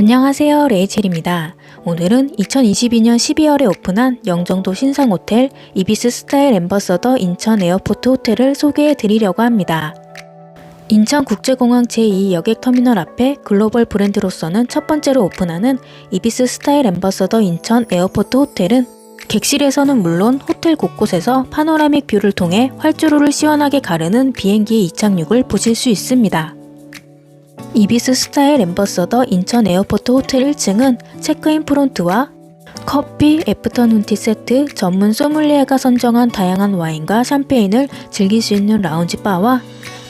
안녕하세요. 레이첼입니다. 오늘은 2022년 12월에 오픈한 영종도 신상 호텔 이비스 스타일 엠버서더 인천 에어포트 호텔을 소개해 드리려고 합니다. 인천국제공항 제2 여객터미널 앞에 글로벌 브랜드로서는 첫 번째로 오픈하는 이비스 스타일 엠버서더 인천 에어포트 호텔은 객실에서는 물론 호텔 곳곳에서 파노라믹 뷰를 통해 활주로를 시원하게 가르는 비행기의 이착륙을 보실 수 있습니다. 이비스 스타일 엠버서더 인천 에어포트 호텔 1층은 체크인 프론트와 커피, 애프터눈티 세트, 전문 소믈리에가 선정한 다양한 와인과 샴페인을 즐길 수 있는 라운지 바와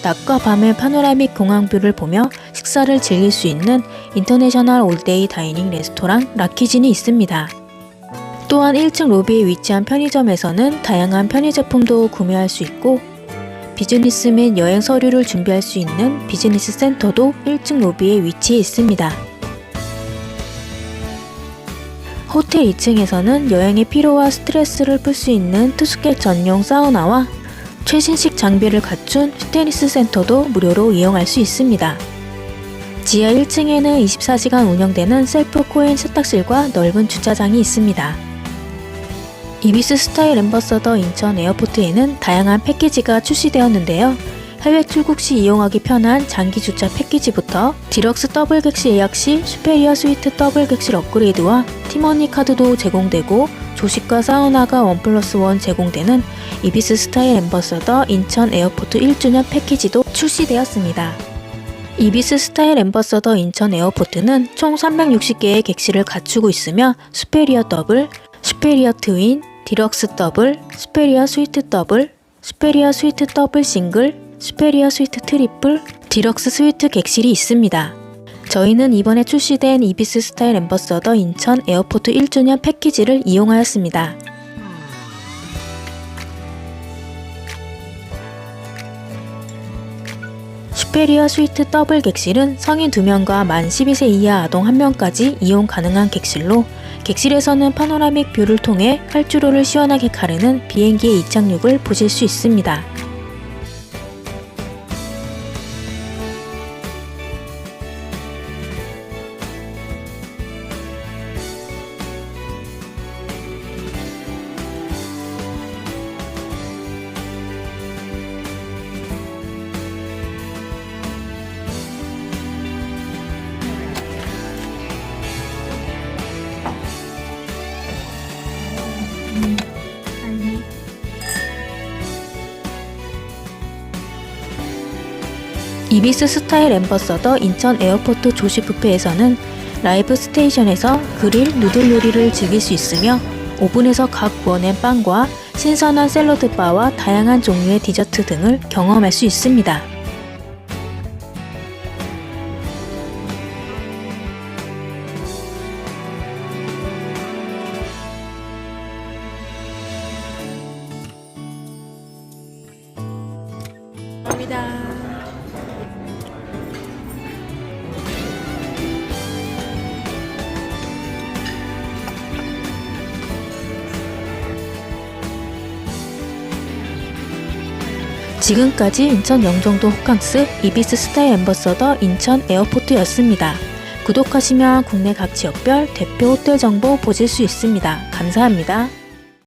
낮과 밤의 파노라믹 공항뷰를 보며 식사를 즐길 수 있는 인터내셔널 올데이 다이닝 레스토랑 라키진이 있습니다. 또한 1층 로비에 위치한 편의점에서는 다양한 편의제품도 구매할 수 있고 비즈니스 및 여행 서류를 준비할 수 있는 비즈니스 센터도 1층 로비에 위치해 있습니다. 호텔 2층에서는 여행의 피로와 스트레스를 풀 수 있는 투숙객 전용 사우나와 최신식 장비를 갖춘 피트니스 센터도 무료로 이용할 수 있습니다. 지하 1층에는 24시간 운영되는 셀프 코인 세탁실과 넓은 주차장이 있습니다. 이비스 스타일 엠버서더 인천 에어포트에는 다양한 패키지가 출시되었는데요. 해외 출국 시 이용하기 편한 장기 주차 패키지부터 디럭스 더블 객실 예약 시 슈페리어 스위트 더블 객실 업그레이드와 티머니 카드도 제공되고 조식과 사우나가 원 플러스 원 제공되는 이비스 스타일 엠버서더 인천 에어포트 1주년 패키지도 출시되었습니다. 이비스 스타일 엠버서더 인천 에어포트는 총 360개의 객실을 갖추고 있으며 슈페리어 더블, 슈페리어 트윈, 디럭스 더블, 슈페리어 스위트 더블, 슈페리어 스위트 더블 싱글, 슈페리어 스위트 트리플, 디럭스 스위트 객실이 있습니다. 저희는 이번에 출시된 이비스 스타일 엠버서더 인천 에어포트 1주년 패키지를 이용하였습니다. 슈페리어 스위트 더블 객실은 성인 2명과 만 12세 이하 아동 1명까지 이용 가능한 객실로 객실에서는 파노라믹 뷰를 통해 활주로를 시원하게 가르는 비행기의 이착륙을 보실 수 있습니다. 이비스 스타일 엠버서더 인천 에어포트 조식 뷔페에서는 라이브 스테이션에서 그릴 누들 요리를 즐길 수 있으며 오븐에서 각 구워낸 빵과 신선한 샐러드 바와 다양한 종류의 디저트 등을 경험할 수 있습니다. 감사합니다. 지금까지 인천 영종도 호캉스 이비스 스타일 엠버서더 인천 에어포트였습니다. 구독하시면 국내 각 지역별 대표 호텔 정보 보실 수 있습니다. 감사합니다.